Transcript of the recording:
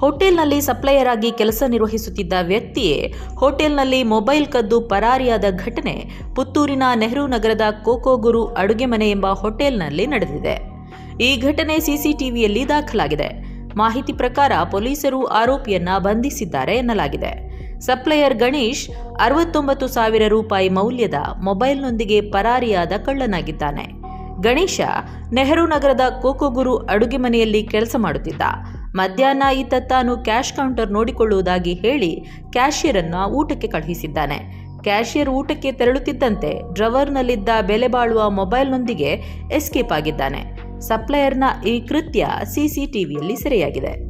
ಹೋಟೆಲ್ನಲ್ಲಿ ಸಪ್ಲೈಯರ್ ಆಗಿ ಕೆಲಸ ನಿರ್ವಹಿಸುತ್ತಿದ್ದ ವ್ಯಕ್ತಿಯೇ ಹೋಟೆಲ್ನಲ್ಲಿ ಮೊಬೈಲ್ ಕದ್ದು ಪರಾರಿಯಾದ ಘಟನೆ ಪುತ್ತೂರಿನ ನೆಹರು ನಗರದ ಕೋಕೋಗುರು ಅಡುಗೆ ಮನೆ ಎಂಬ ಹೋಟೆಲ್ನಲ್ಲಿ ನಡೆದಿದೆ. ಈ ಘಟನೆ ಸಿಸಿಟಿವಿಯಲ್ಲಿ ದಾಖಲಾಗಿದೆ. ಮಾಹಿತಿ ಪ್ರಕಾರ ಪೊಲೀಸರು ಆರೋಪಿಯನ್ನ ಬಂಧಿಸಿದ್ದಾರೆ ಎನ್ನಲಾಗಿದೆ. ಸಪ್ಲೈಯರ್ ಗಣೇಶ್ ಅರವತ್ತೊಂಬತ್ತು ಸಾವಿರ ರೂಪಾಯಿ ಮೌಲ್ಯದ ಮೊಬೈಲ್ನೊಂದಿಗೆ ಪರಾರಿಯಾದ ಕಳ್ಳನಾಗಿದ್ದಾನೆ. ಗಣೇಶ ನೆಹರು ನಗರದ ಕೋಕೋಗುರು ಅಡುಗೆ ಮನೆಯಲ್ಲಿ ಕೆಲಸ ಮಾಡುತ್ತಿದ್ದ. ಮಧ್ಯಾಹ್ನ ಈತ ತಾನು ಕ್ಯಾಶ್ ಕೌಂಟರ್ ನೋಡಿಕೊಳ್ಳುವುದಾಗಿ ಹೇಳಿ ಕ್ಯಾಶಿಯರ್ ಅನ್ನ ಊಟಕ್ಕೆ ಕಳುಹಿಸಿದ್ದಾನೆ. ಕ್ಯಾಶಿಯರ್ ಊಟಕ್ಕೆ ತೆರಳುತ್ತಿದ್ದಂತೆ ಡ್ರವರ್ನಲ್ಲಿದ್ದ ಬೆಲೆ ಬಾಳುವ ಮೊಬೈಲ್ನೊಂದಿಗೆ ಎಸ್ಕೇಪ್ ಆಗಿದ್ದಾನೆ. ಸಪ್ಲೈಯರ್ನ ಈ ಕೃತ್ಯ ಸಿಸಿಟಿವಿಯಲ್ಲಿ ಸೆರೆಯಾಗಿದೆ.